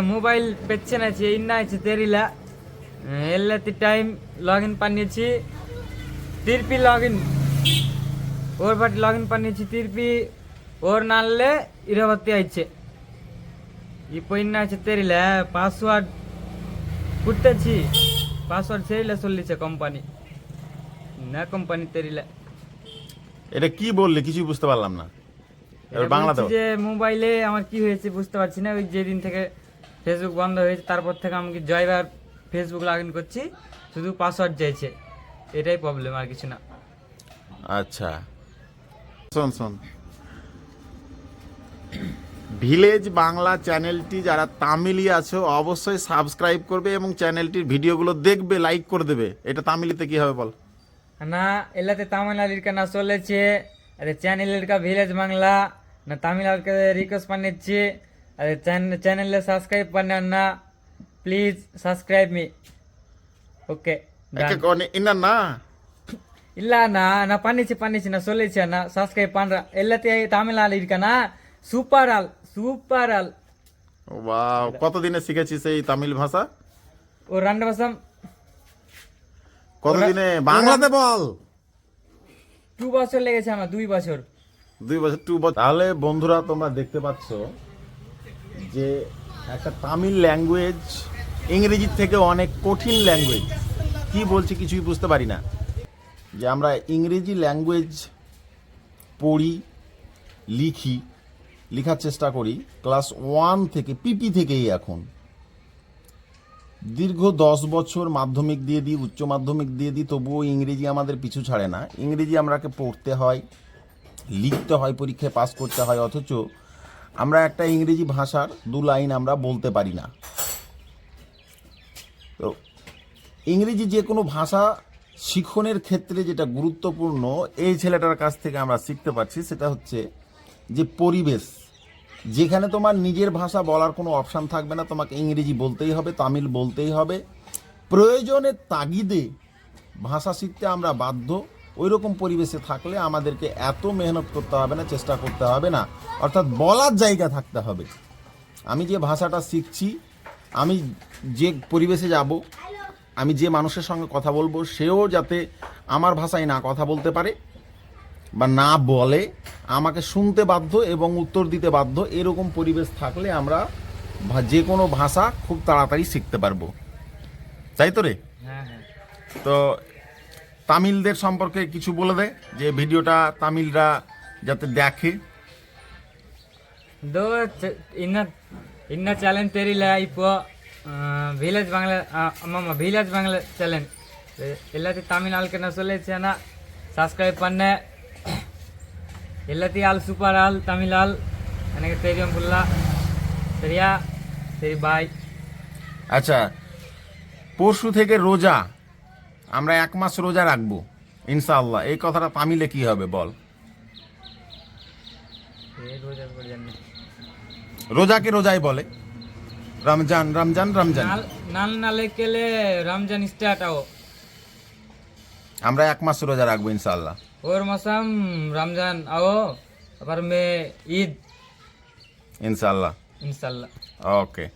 Mobile ಬೆಚ್ಚನಾಚಿ ಇನ್ನಾಚಿ ತೆರಿಲ್ಲ ಎಲ್ಲತಿ ಟೈಮ್ லாகின் பண்ணிச்சு திருப்பி லாகின் ஒரு பாட்டி லாகின் பண்ணிச்சு திருப்பி ஒரு நாளில் இருபத்தி ஆயிடுச்சு இப்போ என்னாச்சு தெரியல பாஸ்வேர்ட் கொடுத்தாச்சு பாஸ்வேர்ட் சரியில்லை சொல்லிச்சு কোম্পানি না কোম্পানি தெரியல এটা কি বললে কিছুই বুঝতে পারলাম না বাংলা যে মোবাইলে আমার কি হয়েছে বুঝতে পারছি না ওই যেদিন থেকে ফেসবুক বন্ধ হয়েছে তারপর থেকে আমি জয়বার ফেসবুক লগ ইন করছি শুধু পাসওয়ার্ড চাইছে। এটাই প্রবলেম আর কিছু না। আচ্ছা। শোন শোন। ভিলেজ বাংলা চ্যানেলটি যারা তামিলি আছো অবশ্যই সাবস্ক্রাইব করবে এবং চ্যানেলটির ভিডিওগুলো দেখবে লাইক করে দেবে। এটা তামিলিতে কি হবে বল? না এলাতে তামিলনাড়ুর না চলেছে? আরে চ্যানেলের কা ভিলেজ বাংলা না তামিলনাড়ুকে রিকোয়েস্ট পানিচ্ছি అదే ఛానల్ ఛానల్లో సబ్స్క్రైబ్ பண்ணி అన్నా ప్లీజ్ సబ్స్క్రైబ్ మీ ఓకే இன்னண்ணா நான் பண்ணிச்சு பண்ணிச்சு நான் சொல்லிச்சு அண்ணா சப்ஸ்கிரைப் பண்றேன் எல்லாத்தையும் தமிழ் ஆள் இருக்கானா சூப்பர் ஆள் சூப்பர் ஆள் ওয়াও কতদিনে শিখেছিস এই তামিল ভাষা ও রান্না ভাষাম কতদিনে বাংলাতে বল দু বছর লেগেছে আমার দুই বছর দুই বছর টু বছর তাহলে বন্ধুরা তোমরা দেখতে পাচ্ছ যে একটা তামিল ল্যাঙ্গুয়েজ ইংরেজির থেকে অনেক কঠিন ল্যাঙ্গুয়েজ কি বলছে কিছুই বুঝতে পারি না। যে আমরা ইংরেজি ল্যাঙ্গুয়েজ পড়ি, লিখি, লেখার চেষ্টা করি ক্লাস ওয়ান থেকে পিপি থেকেই এখন। দীর্ঘ দশ বছর মাধ্যমিক দিয়ে দিই, উচ্চ মাধ্যমিক দিয়ে দিই, তবুও ইংরেজি আমাদের পিছু ছাড়ে না। ইংরেজি আমরাকে পড়তে হয়, লিখতে হয়, পরীক্ষায় পাস করতে হয়, অথচ আমরা একটা ইংরেজি ভাষার দু লাইন আমরা বলতে পারি না। তো ইংরেজি যে কোনো ভাষা শিখনের ক্ষেত্রে যেটা গুরুত্বপূর্ণ, এই ছেলেটার কাছ থেকে আমরা শিখতে পারছি, সেটা হচ্ছে যে পরিবেশ। যেখানে তোমার নিজের ভাষা বলার কোনো অপশান থাকবে না, তোমাকে ইংরেজি বলতেই হবে, তামিল বলতেই হবে। প্রয়োজনের তাগিদে ভাষা শিখতে আমরা বাধ্য। ওই রকম পরিবেশে থাকলে আমাদেরকে এত মেহনত করতে হবে না চেষ্টা করতে হবে না। অর্থাৎ বলার জায়গা থাকতে হবে। আমি যে ভাষাটা শিখছি আমি যে পরিবেশে যাব আমি যে মানুষের সঙ্গে কথা বলব সেও যাতে আমার ভাষায় না কথা বলতে পারে বা না বলে আমাকে শুনতে বাধ্য এবং উত্তর দিতে বাধ্য এরকম পরিবেশ থাকলে আমরা যে কোনো ভাষা খুব তাড়াতাড়ি শিখতে পারব। তাই তো রে? হ্যাঁ হ্যাঁ। তো তামিলদের সম্পর্কে কিছু বলে দেয় যে ভিডিওটা তামিলরা যাতে দেখে। দো ইন্না চ্যালেঞ্জ তেরিল ইপো ভিলেজ বাংলা মামা ভিলেজ বাংলা চ্যালেঞ্জ এল্লাতে তামিল আলকে না চলেছে সাবস্ক্রাইব পান্নে। எல்லாத்தையும் ஆள் சூப்பர் ஆள் தமிழ் ஆள் எனக்கு தெரியும் புல்லா சரியா சரி பாய் আচ্ছা পরশু থেকে রোজা আমরা এক মাস রোজা রাখব ইনশাআল্লাহ। এই কথাটা পামিলে কি হবে বল? রোজাকে রোজাই বলে। রমজান রমজান রমজান। নাল নালে কেলে রমজান স্টার্টাও আমরা এক মাস রোজা রাখব ইনশাআল্লাহ। ওর মাসাম রমজান আও আবার মে ঈদ। ইনশাআল্লাহ। ইনশাআল্লাহ। ওকে।